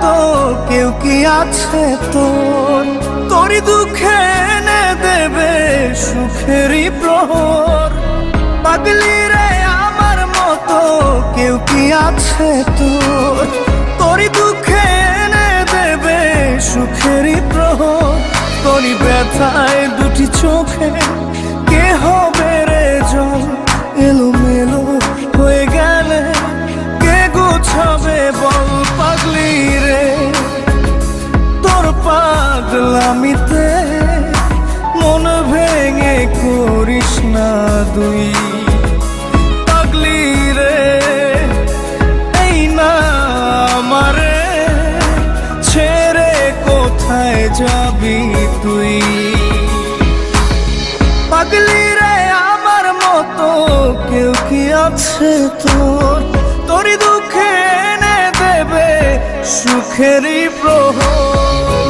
মতো কেউ কি আছে তোর? তোরই দুঃখে এনে দেবে সুখেরই প্রহর। পাগলি রে আমার মতো কেউ কি আছে তোর? তোরই দুঃখে এনে দেবে সুখেরই প্রহর। তোরই ব্যথায় দুটি চোখে পাগলামিতে মন ভেঙে করিস না দুই পাগলি রে, এই না আমারে, ছেড়ে কোথায় যাবি তুই? পাগলি রে, আমার মতো কেউ কি আছে তোর? তোরই দুঃখে এনে দেবে সুখেরই প্রহর।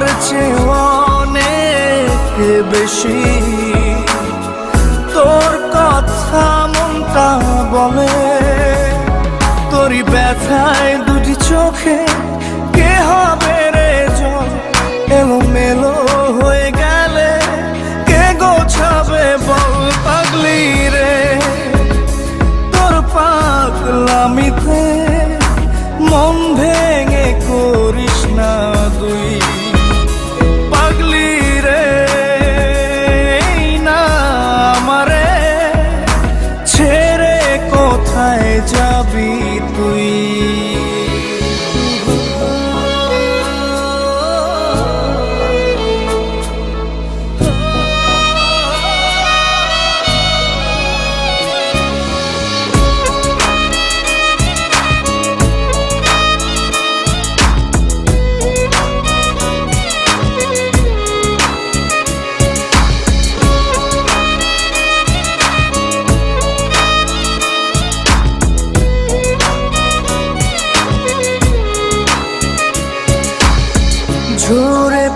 তার চেয়ে অনেক বেশি? তোর কথা মনটা বলে তোরই ব্যথায় দুটি চোখে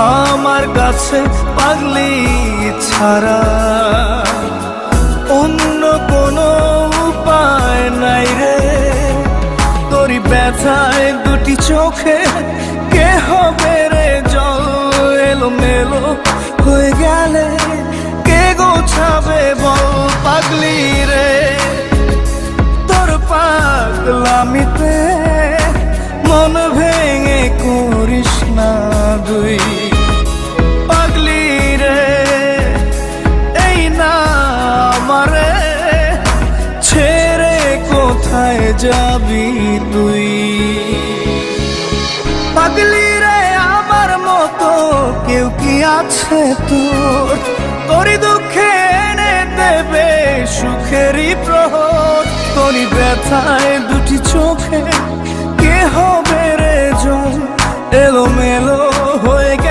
আমার কাছে পাগলি ছাড়া অন্য কোনো উপায় নাই রে। তোরই ব্যথায় দুটি চোখে কে হবে রে? জল এলো মেলো হয়ে গেলে কে গোছাবে বল পাগলি রে? কোথায় যাবি তুই? পাগলি রে আমার মতো, কেউ কি আছে তোর? তোরই দুঃখে এনে দেবে সুখেরই প্রহর। তোরই ব্যথায় দুটি চোখে কে হবে রে এলো মেলো হয়ে গেলে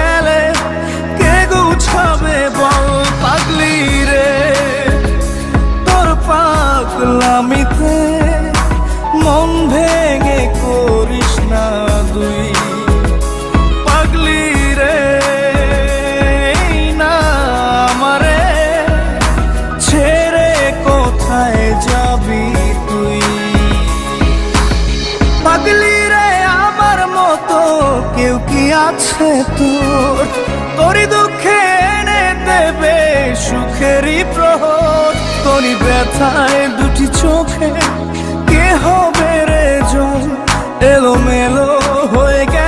আছে তোর, তোরই দুঃখে এনে দেবে সুখেরই প্রহর। তোরই ব্যথায় দুটি চোখে কে হবে রে জল এলোমেলো হয়ে গেলে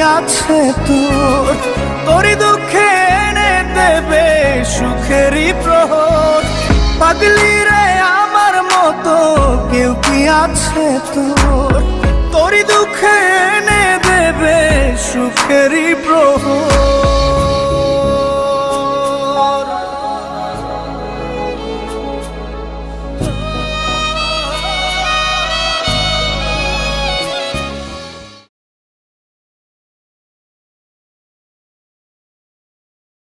আছে তোর। তোরই দুঃখে এনে দেবে সুখেরই প্রহর। পাগলি রে